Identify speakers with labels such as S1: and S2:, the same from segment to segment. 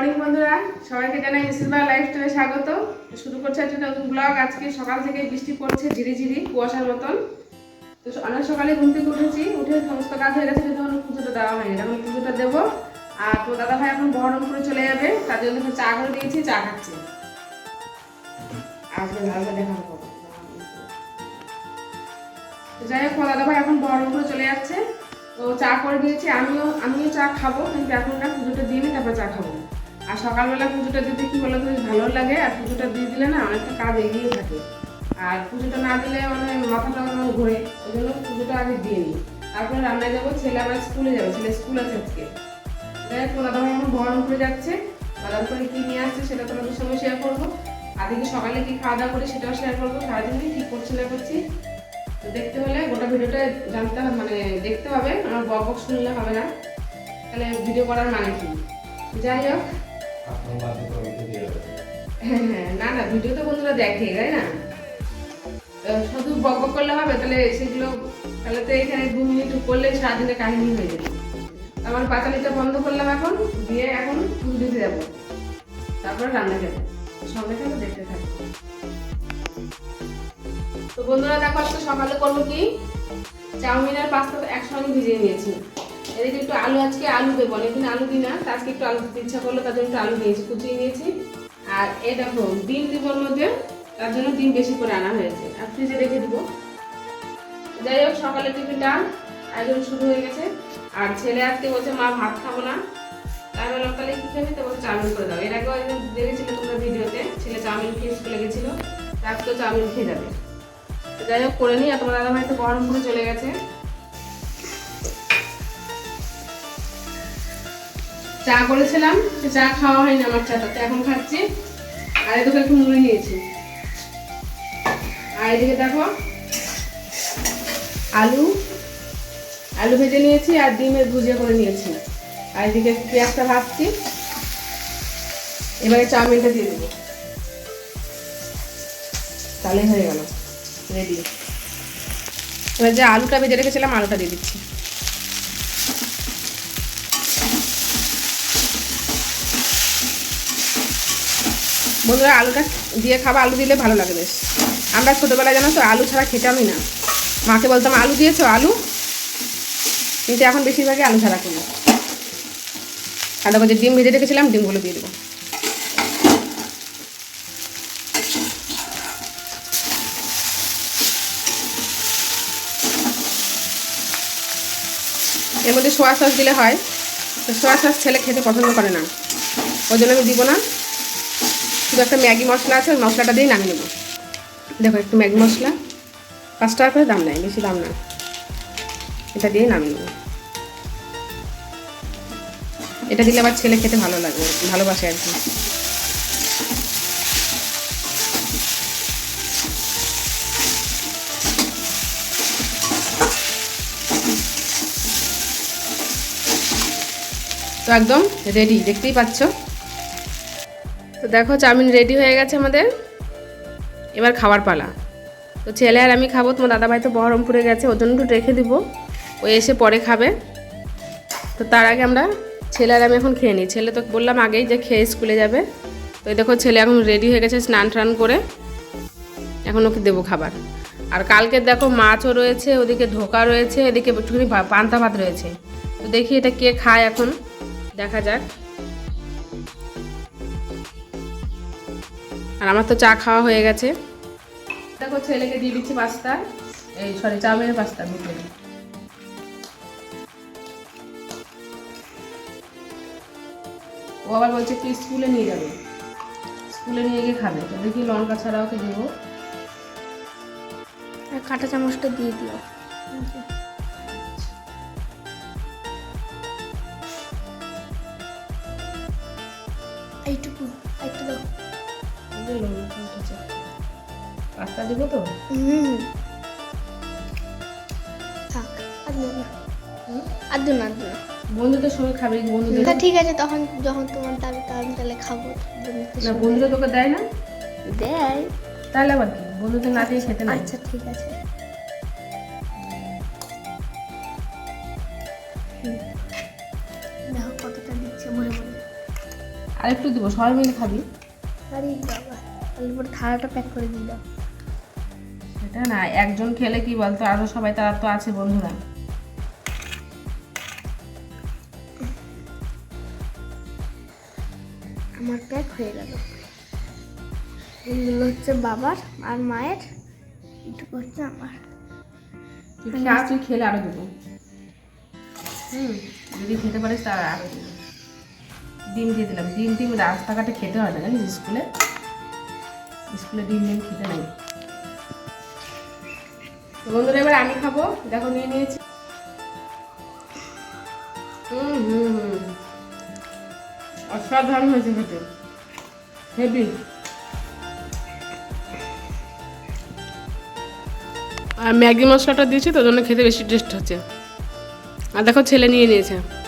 S1: Morning বন্ধুরা, সবাইকে জানাই বা লাইফস্টাইলে স্বাগত। শুরু করছে একটা নতুন ব্লগ আজকে সকাল থেকে বৃষ্টি পড়ছে ঝিরি ঝিরি কুয়াশার মতন। তো অনেক সকালে ঘুম থেকে উঠেছি, উঠে সমস্ত কাজ হয়ে গেছে, কিন্তু পুজোটা দেওয়া হয়নি। এখন পুজোটা দেবো। আর তো দাদা ভাই এখন বহরমপুরে চলে যাবে, তার জন্য চা করে দিয়েছি, চা খাচ্ছে। তো যাই হোক, দাদা ভাই এখন বহরম বহরমপুরে চলে যাচ্ছে। তো চা করে দিয়েছি, আমিও আমিও চা খাব, কিন্তু এখন না পুজোটা দিয়ে তারপর চা খাব। আর সকালবেলা পুজোটা দিতে কি বলো তো ভালো লাগে, আর পুজোটা দিয়ে দিলে না অনেকটা কাজ এগিয়ে থাকে। আর পুজোটা না দিলে মানে মাথাটা আমার ঘোরে, ওই জন্য পুজোটা আগে দিয়ে নিই। তারপরে রান্নায় যাব, ছেলে আবার স্কুলে যাবে, ছেলে স্কুল আছে আজকে। যাই হোক দাদা ভাই এখন বহরমপুরে যাচ্ছে বাজার করে কি নিয়ে আসছে সেটা তোমাদের সঙ্গে শেয়ার করব। দেখি সকালে কি খাওয়া দাওয়া করে সেটাও শেয়ার করব, সারাদিনই কি করছি না করছি। তো দেখতে হলে গোটা ভিডিওটা জানতে মানে দেখতে হবে, আমার বক বক শুনলে হবে না। তাহলে ভিডিও করার মানে কি? যাই হোক না না ভিডিও তো বন্ধুরা দেখে, তাই না? শুধু বক করলে হবে, তাহলে সেগুলো, তাহলে তো এখানে দু মিনিট করলে সারাদিনের কাহিনী হয়ে যাবে। আমার পাতালিটা বন্ধ করলাম এখন, দিয়ে এখন ফুল দিতে যাব। তারপরে রান্না যাব সঙ্গে সঙ্গে দেখতে থাকব তো বন্ধুরা দেখো, আজকে সকালে করব কি? চাউমিন আর পাস্তা একসঙ্গে ভিজিয়ে নিয়েছি। এদিকে একটু আলু আজকে আলু দেবো, অনেকদিন আলু দিই না আজকে একটু আলু দিতে ইচ্ছা করল, তার জন্য একটু আলু নিয়েছি, কুচিয়ে নিয়েছি। আর এ দেখো, ডিম দিব মধ্যে, তার জন্য ডিম বেশি করে আনা হয়েছে। আর ফ্রিজে রেখে দিব। যাই হোক সকালে টিফিনটা আয়োজন শুরু হয়ে গেছে। আর ছেলে আজকে বলছে, মা, ভাত খাব না। তাহলে কি খাবি? তো বলছে, চাউমিন করে দাও। এর আগেও একদিন দেখেছিলে তোমরা ভিডিওতে, ছেলে চাউমিন খেয়ে স্কুলে গেছিল, তো চাউমিন খেয়ে যাবে। যাই হোক, করে নিই, আর তোমার দাদা ভাই তো বহরমপুরে চলে গেছে। চা করেছিলাম চা খাওয়া হয়নি আমার চাটা তো এখন খাচ্ছি। আর এদিকে একটু মুড়ি নিয়েছি। আর এদিকে দেখো, আলু আলু ভেজে নিয়েছি আর ডিমের ভুজে করে নিয়েছি। আর এদিকে পেঁয়াজটা ভাজছি। এবারে চাউমিনটা দিয়ে দেবো। তাহলে হয়ে গেল। রেডি এবার যে আলুটা ভেজে রেখেছিলাম, আলুটা দিয়ে দিচ্ছি। বন্ধুরা আলুটা দিয়ে খাবা, আলু দিলে ভালো লাগে বেশ। আমরা ছোটোবেলায় জানো তো, আলু ছাড়া খেতামই না। মাকে বলতাম, আলু দিয়েছ, আলু? কিন্তু এখন বেশিরভাগই আলু ছাড়া আর দেখো যে ডিম ভেজে রেখেছিলাম, ডিমগুলো দিয়ে দেবো। এর মধ্যে সোয়া সস দিলে হয়। তো সোয়া সস ছেলে খেতে পছন্দ করে না। ওই জন্য আমি দিব না। শুধু একটা ম্যাগি মশলা আছে, ওই মশলাটা দিয়েই নামিয়ে নেব। দেখো, একটু ম্যাগি মশলা। পাঁচ টাকা করে দাম নেয় বেশি দাম না এটা দিয়ে নামিয়ে নেব। এটা দিলে আবার ছেলে খেতে ভালো লাগে, ভালোবাসে আর কি। তো একদম রেডি দেখতেই পাচ্ছ? তো দেখো, চাউমিন রেডি হয়ে গেছে আমাদের। এবার খাবার পালা। তো ছেলে আর আমি খাব, তোমার দাদাভাই তো বহরমপুরে গেছে, ওর জন্য একটু রেখে দিব। ও এসে পরে খাবে। তো তার আগে আমরা ছেলে আর আমি এখন খেয়ে নিই। ছেলে তো বললাম আগেই যে খেয়ে স্কুলে যাবে। তো দেখো, ছেলে এখন রেডি হয়ে গেছে স্নান টান করে। এখন ওকে দেবো খাবার। আর কালকে দেখো, মাছও রয়েছে, ওদিকে ধোকা রয়েছে, এদিকে একটুখানি পান্তা ভাত রয়েছে। তো দেখি এটা কে খায় এখন। দেখা যাক। আর আমার তো চা খাওয়া হয়ে গেছে। দেখো, ছেলেকে দিয়ে দিচ্ছি পাস্তা। এই সরি চাউমিনের পাস্তা বুঝলে ও আবার বলছে কি, স্কুলে নিয়ে যাবে। স্কুলে নিয়ে গিয়ে খাবে। তো দেখি লঙ্কা ছাড়া ওকে দেবো।
S2: আর কাঁটা চামচটা দিয়ে দিও। এইটুকু, একটু দাও।
S1: যে লঙ্কা উঠেছে। পাস্তা দিব তো?
S2: হুম। থাক আর না। আর না না।
S1: বন্ধুদের সঙ্গে খাবে বন্ধুদের
S2: ঠিক আছে তখন যখন তোমার দাবি তখন তাহলে খাব
S1: না। বন্ধুরা তোকে দেয় না?
S2: দেয়।
S1: তাহলে আবার কি? বন্ধুদের না দিয়ে খেতে নাই
S2: আচ্ছা ঠিক আছে। দেখো কতটা দিচ্ছে ভরে ভরে
S1: আর একটু দিব সবাই মিলে খাবি।
S2: আরে বাবা তাহলে পরে থালাটা প্যাক করে দিয়ে দাও।
S1: সেটা না একজন খেলে কি বলতো? আরও সবাই তারা তো আছে বন্ধুরা।
S2: আমার প্যাক হয়ে গেল। এগুলো হচ্ছে বাবার আর মায়ের এটুকু হচ্ছে আমার।
S1: তুই খেলে আরও দেবো হুম। যদি খেতে পারিস তার আরও দেবো ডিম দিয়ে দিলাম। ডিম ডিম রাস্তাঘাটে খেতে হয় না জানিস স্কুলে? স্কুলে ডিম ডিম খেতে নাই বন্ধুরা, এবার আমি খাব। দেখো, নিয়ে নিয়েছি। হুম হুম হুম। অসাধারণ হয়েছে খেতে। হেভি। আর ম্যাগি মশলাটা দিয়েছি, তো জন্য খেতে বেশি টেস্ট হচ্ছে। আর দেখো, ছেলে নিয়ে নিয়েছে।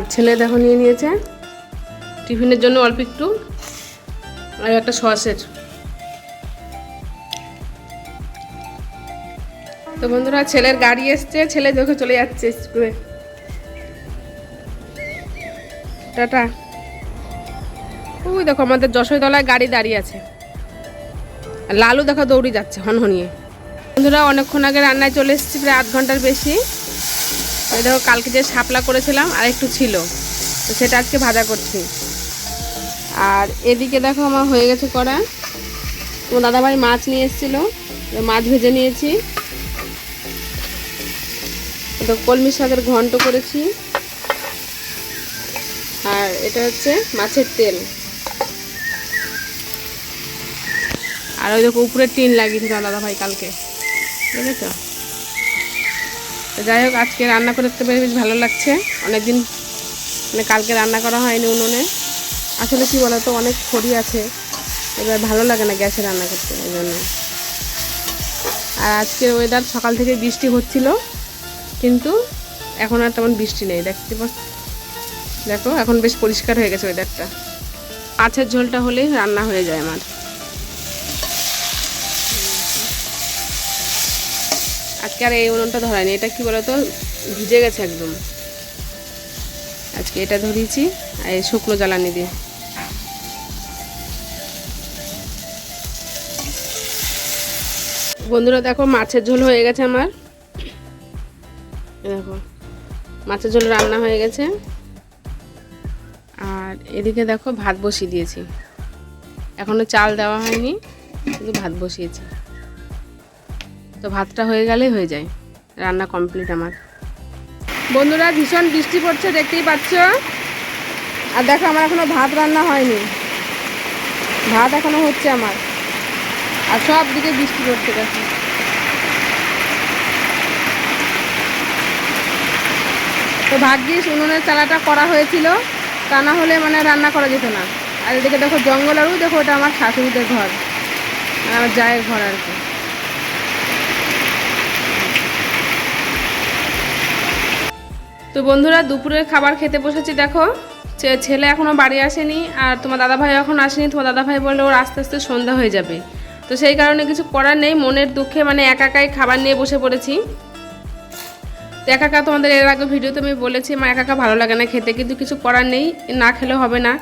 S1: আর ছেলে দেখো নিয়ে নিয়েছে। টিফিনের জন্য অল্প একটু আর একটা সসের। তো বন্ধুরা, ছেলের গাড়ি এসছে, ছেলে দেখো চলে যাচ্ছে স্কুলে টাটা। ওই দেখো আমাদের যশোরতলায় গাড়ি দাঁড়িয়ে আছে। লালু দেখো দৌড়ি যাচ্ছে, হনহনিয়ে। বন্ধুরা, অনেকক্ষণ আগে রান্নায় চলে এসেছি, প্রায় আধ ঘণ্টার বেশি। এই দেখো, কালকে যে শাপলা করেছিলাম, আর একটু ছিল। তো সেটা আজকে ভাজা করছি। আর এদিকে দেখো আমার হয়ে গেছে করা তোমার দাদাভাই মাছ নিয়ে এসেছিল মাছ ভেজে নিয়েছি। তো কলমি শাকের ঘন্ট করেছি। আর এটা হচ্ছে মাছের তেল। আর ওই দেখো, উপরে টিন লাগিয়েছিল দাদা ভাই কালকে। বুঝেছ তো? যাই হোক, আজকে রান্না করতে পেরে বেশ ভালো লাগছে। অনেকদিন মানে কালকে রান্না করা হয়নি উনুনে। আসলে কি বলতো, অনেক খড়ি আছে। এবার ভালো লাগে না গ্যাসে রান্না করতে ওই জন্য। আর আজকের ওয়েদার সকাল থেকে বৃষ্টি হচ্ছিল, কিন্তু এখন আর তেমন বৃষ্টি নেই। দেখতে দেখো, এখন বেশ পরিষ্কার হয়ে গেছে ওয়েদারটা মাছের ঝোলটা হলেই রান্না হয়ে যায় আমার। আজকে আর এই উনুনটা ধরায়নি, এটা কি বলতো? ভিজে গেছে একদম। আজকে এটা ধরিয়েছি, আর এই শুকনো জ্বালানি দিয়ে। বন্ধুরা, দেখো, মাছের ঝোল হয়ে গেছে আমার। দেখো, মাছের ঝোল রান্না হয়ে গেছে। আর এদিকে দেখো, ভাত বসিয়ে দিয়েছি। এখনও চাল দেওয়া হয়নি শুধু ভাত বসিয়েছি। তো ভাতটা হয়ে গেলেই হয়ে যায়। রান্না কমপ্লিট আমার। বন্ধুরা, ভীষণ বৃষ্টি পড়ছে, দেখতেই পাচ্ছ? আর দেখো, আমার এখনও ভাত রান্না হয়নি। ভাত এখনও হচ্ছে আমার। আর সব দিকে বৃষ্টি পড়ছে, দেখো। তো ভাগ্যিস উনুনের চালাটা করা হয়েছিল, তা না হলে মানে রান্না করা যেত না। আর এদিকে দেখো, জঙ্গল আরও, দেখো, ওটা আমার শাশুড়িদের ঘর। আর আমার জায়ের ঘর আর কি। তো বন্ধুরা দুপুরের খাবার খেতে বসেছি, দেখো। ছেলে এখনও বাড়ি আসেনি আর তোমার দাদাভাই এখন আসেনি, তোমার দাদাভাই বলল ওর আস্তে আস্তে সন্ধ্যা হয়ে যাবে। তো সেই কারণে কিছু করার নেই, মনের দুঃখে মানে একাকাই খাবার নিয়ে বসে পড়েছি। তো একা একা তোমাদের এর আগে ভিডিওতে আমি বলেছি আমার একা একা ভালো লাগে না খেতে, কিন্তু কিছু করার নেই, না খেলে হবে না।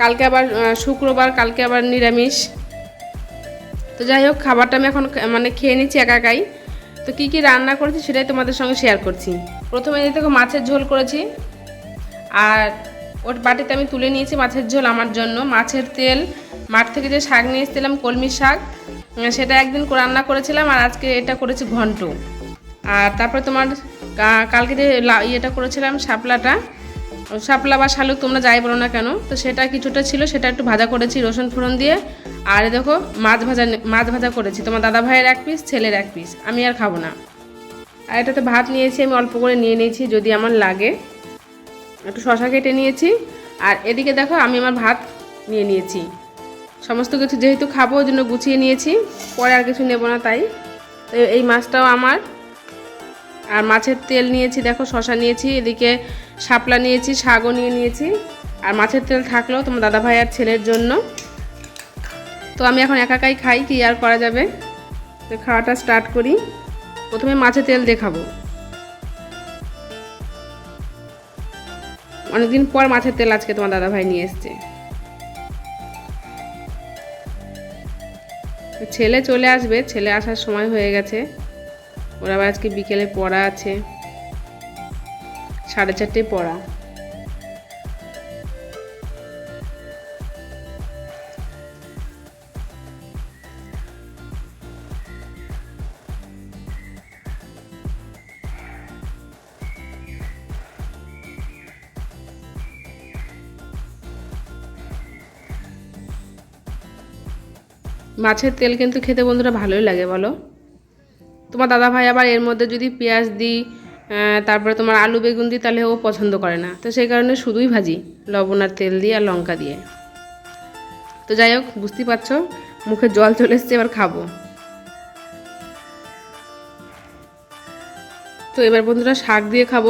S1: কালকে আবার শুক্রবার, কালকে আবার নিরামিষ। তো যাই হোক, খাবারটা আমি এখন মানে খেয়ে নিচ্ছি একা একাই। তো কী কী রান্না করেছি সেটাই তোমাদের সঙ্গে শেয়ার করছি। প্রথমে এই দেখো মাছের ঝোল করেছি। আর ওর বাটিতে আমি তুলে নিয়েছি মাছের ঝোল আমার জন্য। মাছের তেল, মাঠ থেকে যে শাক নিয়ে এসেছিলাম, কলমি শাক সেটা একদিন রান্না করেছিলাম আর আজকে এটা করেছি ঘন্ট। আর তারপরে তোমার কালকে যে ইয়েটা করেছিলাম, শাপলাটা। শাপলা বা শালুক তোমরা যাই বলো না কেন, তো সেটা কিছুটা ছিল, সেটা একটু ভাজা করেছি রসুন ফোড়ন দিয়ে। আর দেখো, মাছ ভাজা মাছ ভাজা করেছি। তোমার দাদা ভাইয়ের এক পিস ছেলের এক পিস আমি আর খাব না। আর এটাতে ভাত নিয়েছি, আমি অল্প করে নিয়ে নিয়েছি, যদি আমার লাগে। একটু শশা কেটে নিয়েছি। আর এদিকে দেখো, আমি আমার ভাত নিয়ে নিয়েছি। সমস্ত কিছু যেহেতু খাব, ওই জন্য গুছিয়ে নিয়েছি। পরে আর কিছু নেব না তাই। তো এই মাছটাও আমার। আর মাছের তেল নিয়েছি, দেখো, শশা নিয়েছি। এদিকে শাপলা নিয়েছি, শাগও নিয়ে নিয়েছি। আর মাছের তেল থাকলেও তোমার দাদা ভাই আর ছেলের জন্য। তো আমি এখন একা একাই খাই, কি আর করা যাবে? তো খাওয়াটা স্টার্ট করি। প্রথমে মাছের তেল দেখাবো। খাব অনেকদিন পর মাছের তেল আজকে তোমার দাদা ভাই নিয়ে এসছে। ছেলে চলে আসবে, ছেলে আসার সময় হয়ে গেছে। ওর আবার আজকে বিকেলে পড়া আছে। সাড়ে চারটে পড়া। মাছের তেল কিন্তু খেতে বন্ধুরা ভালোই লাগে, বলো। তোমার দাদা ভাই আবার এর মধ্যে যদি পেঁয়াজ দিই তারপরে তোমার আলু বেগুন দিই, তাহলে ও পছন্দ করে না। তো সেই কারণে শুধুই ভাজি, লবণ আর তেল দিয়ে আর লঙ্কা দিয়ে। তো যাই হোক, বুঝতেই পারছ, মুখে জল চলে এসছে, এবার খাব। তো এবার বন্ধুরা শাক দিয়ে খাব।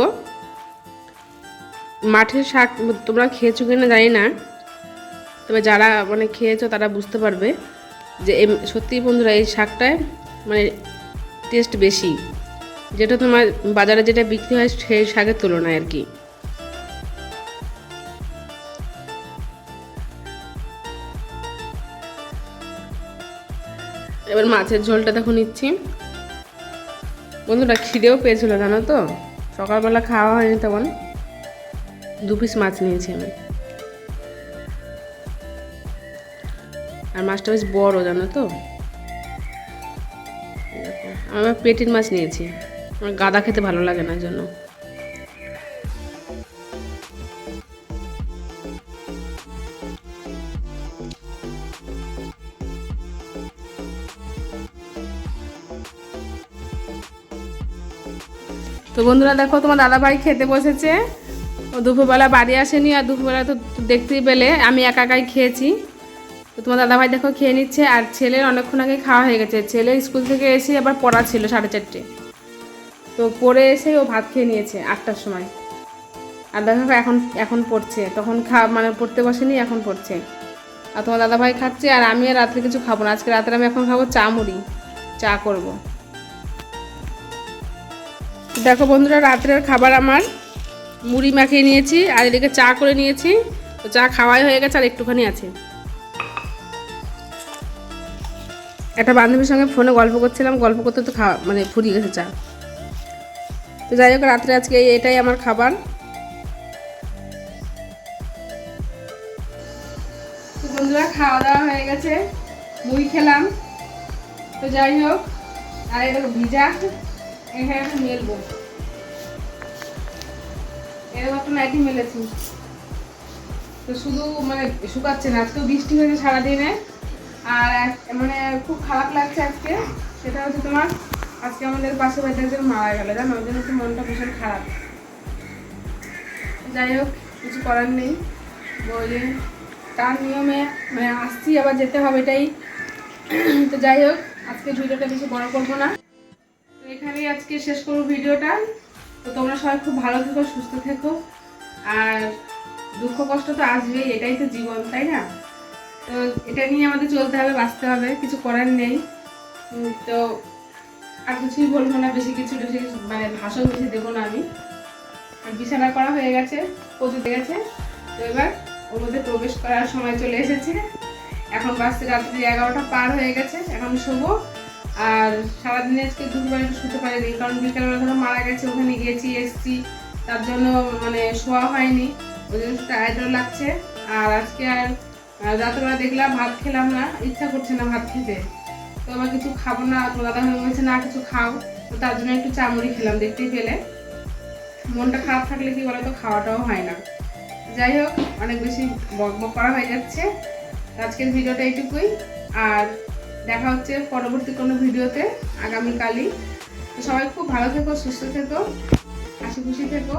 S1: মাঠের শাক তোমরা খেয়েছো কিনা জানি না, তবে যারা মানে খেয়েছো তারা বুঝতে পারবে। যে এম- সত্যি বন্ধুরা, এই শাকটায় মানে টেস্ট বেশি। যেটা তোমার বাজারে যেটা বিক্রি হয় সেই শাকের তুলনায় আর কি। এবার মাছের ঝোলটা দেখো নিচ্ছি। বন্ধুরা, খিদেও পেয়েছিল, জানো তো? সকালবেলা খাওয়া হয়নি তেমন দু পিস মাছ নিয়েছি আমি। আর মাছটা বেশ বড় জানো তো? এই দেখো, আমি আবার পেটির মাছ নিয়েছি। আমার গাদা খেতে ভালো লাগে না জন্য তো বন্ধুরা দেখো তোমার দাদা ভাই খেতে বসেছে। ও দুপুরবেলা বাড়ি আসেনি আর দুপুরবেলা তো দেখতেই পেলে। আমি একা একাই খেয়েছি। তোমার দাদাভাই দেখো খেয়ে নিচ্ছে, আর ছেলের অনেকক্ষণ আগে খাওয়া হয়ে গেছে। ছেলে স্কুল থেকে এসে আবার পড়া ছিল সাড়ে চারটে। তো পড়ে এসে ও ভাত খেয়ে নিয়েছে আটটার সময়। আর দেখো এখন এখন পড়ছে। তখন খা মানে পড়তে বসেনি, এখন পড়ছে। আর তোমার দাদাভাই খাচ্ছে, আর আমি আর রাত্রে কিছু খাব না। আজকে রাত্রে আমি এখন খাব চা মুড়ি। চা করব। দেখো বন্ধুরা, রাত্রের খাবার আমার। মুড়ি মাখিয়ে নিয়েছি, আর এদিকে চা করে নিয়েছি। তো চা খাওয়াই হয়ে গেছে, আর একটুখানি আছে। একটা বান্ধবীর সঙ্গে ফোনে গল্প করছিলাম, গল্প করতে তো খাওয়া মানে ফুরিয়ে গেছে চা। তো যাই হোক, রাত্রে আজকে এটাই আমার খাবার। তো বন্ধুরা, খাওয়া দাওয়া হয়ে গেছে, মুড়ি খেলাম। তো যাই হোক, আর এটা ভিজা, এখানে একটা মেলবো। এরকম একটা নাইটি মেলেছি। তো শুধু মানে শুকাচ্ছে না, আজকেও বৃষ্টি হয়েছে সারাদিনে। আর মানে খুব খারাপ লাগছে আজকে। সেটা হচ্ছে তোমার, আজকে আমাদের পাশে বাড়িতে একজন মারা গেল, জানো? ওই জন্য মনটা ভীষণ খারাপ। যাই হোক, কিছু করার নেই। বলে, তার নিয়মে মানে আসছি, আবার যেতে হবে এটাই। তো যাই হোক, আজকে ভিডিওটা বেশি বড় করব না। তো এখানেই আজকে শেষ করব ভিডিওটা। তো তোমরা সবাই খুব ভালো থেকো, সুস্থ থেকো। আর দুঃখ কষ্ট তো আসবেই, এটাই তো জীবন, তাই না? তো এটা নিয়ে আমাদের চলতে হবে, বাঁচতে হবে, কিছু করার নেই। তো আর কিছুই বলব না, বেশি কিছু, বেশি মানে ভাষণ বেশি দেবো না আমি। আর বিছানা করা হয়ে গেছে, পচে গেছে। তো এবার ওর মধ্যে প্রবেশ করার সময় চলে এসেছে। এখন বাজতে রাত্রি এগারোটা পার হয়ে গেছে, এখন শোবো। আর সারাদিনে আজকে দুপুরবেলা একটু শুতে পারিনি, কারণ বিকেলবেলা ধরো মারা গেছে, ওখানে গিয়েছি, এসছি। তার জন্য মানে শোয়া হয়নি, ওই জন্য টায়ার্ডও লাগছে। আর আজকে আর রাতেবেলা দেখলাম ভাত খেলাম না, ইচ্ছা করছে না ভাত খেতে। তো আবার কিছু খাব না তো দাদা ভাই বলছে, না, কিছু খাও। তো তার জন্য একটু চামড়ি খেলাম দেখতেই পেলে। মনটা খারাপ থাকলে কি বলো তো খাওয়াটাও হয় না। যাই হোক, অনেক বেশি বক বক করা হয়ে যাচ্ছে। আজকের ভিডিওটা এইটুকুই। আর দেখা হচ্ছে পরবর্তী কোনো ভিডিওতে আগামীকালই। তো সবাই খুব ভালো থেকো, সুস্থ থেকো, হাসি খুশি থেকো।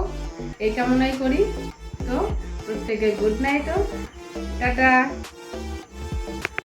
S1: এই কামনাই করি। তো প্রত্যেকে গুড নাইট টাটা।